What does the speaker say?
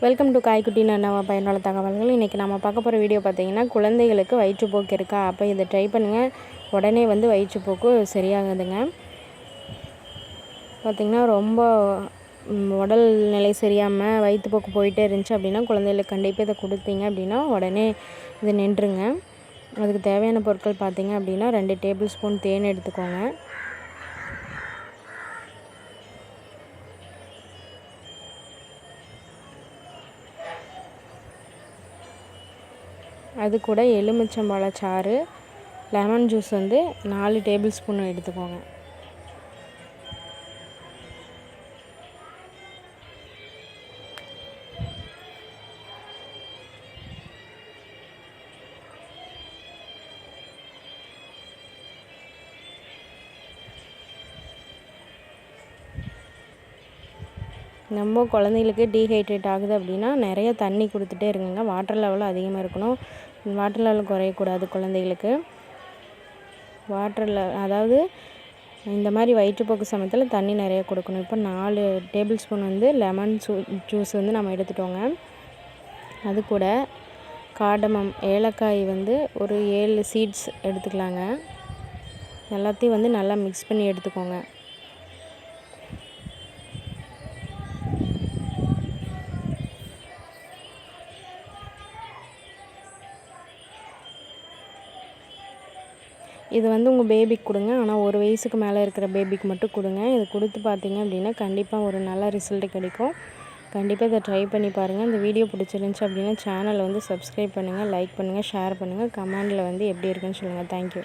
Welcome to காய்க்குட்டி நம்ம பயனுள்ள தகவல்கள். இன்றைக்கி நம்ம பார்க்க போகிற வீடியோ பார்த்தீங்கன்னா குழந்தைகளுக்கு வயிற்றுப்போக்கு இருக்கா? அப்போ இதை ட்ரை பண்ணுங்கள் உடனே வந்து வயிற்றுப்போக்கு சரியாகுதுங்க. பார்த்திங்கன்னா ரொம்ப உடல் நிலை சரியாமல் வயிற்றுப்போக்கு போயிட்டே இருந்துச்சு அப்படின்னா குழந்தைகளுக்கு கண்டிப்பாக இதை கொடுத்தீங்க அப்படின்னா உடனே இது நின்றுங்க அதுக்கு தேவையான பொருட்கள் பார்த்தீங்க அப்படின்னா ரெண்டு டேபிள் ஸ்பூன் தேன் எடுத்துக்கோங்க. அது கூட எலுமிச்சம்பழ சாறு லெமன் ஜூஸ் வந்து நாலு டேபிள் ஸ்பூன் எடுத்துக்கோங்க. நம்ம குழந்தைங்களுக்கு டீஹைட்ரேட் ஆகுது அப்படின்னா நிறைய தண்ணி கொடுத்துட்டே இருக்குங்க வாட்டர் லெவல் அதிகமாக இருக்கணும். வாட்டர் லெவல் குறையக்கூடாது குழந்தைகளுக்கு. வாட்டர் லெ அதாவது இந்த மாதிரி வயிற்றுப்போக்கு சமயத்தில் தண்ணி நிறைய கொடுக்கணும். இப்போ நாலு டேபிள் ஸ்பூன் வந்து லெமன் ஜூஸ் வந்து நம்ம எடுத்துட்டோங்க. அது கூட காடமம் ஏலக்காய் வந்து ஒரு ஏழு சீட்ஸ் எடுத்துக்கலாங்க. எல்லாத்தையும் வந்து நல்லா மிக்ஸ் பண்ணி எடுத்துக்கோங்க. இது வந்து உங்கள் பேபிக்கு கொடுங்க. ஆனால் ஒரு வயசுக்கு மேலே இருக்கிற பேபிக்கு மட்டும் கொடுங்க. இது கொடுத்து பார்த்தீங்க அப்படின்னா கண்டிப்பாக ஒரு நல்ல ரிசல்ட் கிடைக்கும். கண்டிப்பாக இதை ட்ரை பண்ணி பாருங்கள் இந்த வீடியோ பிடிச்சிருந்துச்சி அப்படின்னா சேனலை வந்து சப்ஸ்கிரைப் பண்ணுங்கள் லைக் பண்ணுங்கள் ஷேர் பண்ணுங்கள் கமெண்டில் வந்து எப்படி இருக்குன்னு சொல்லுங்கள் தேங்க்யூ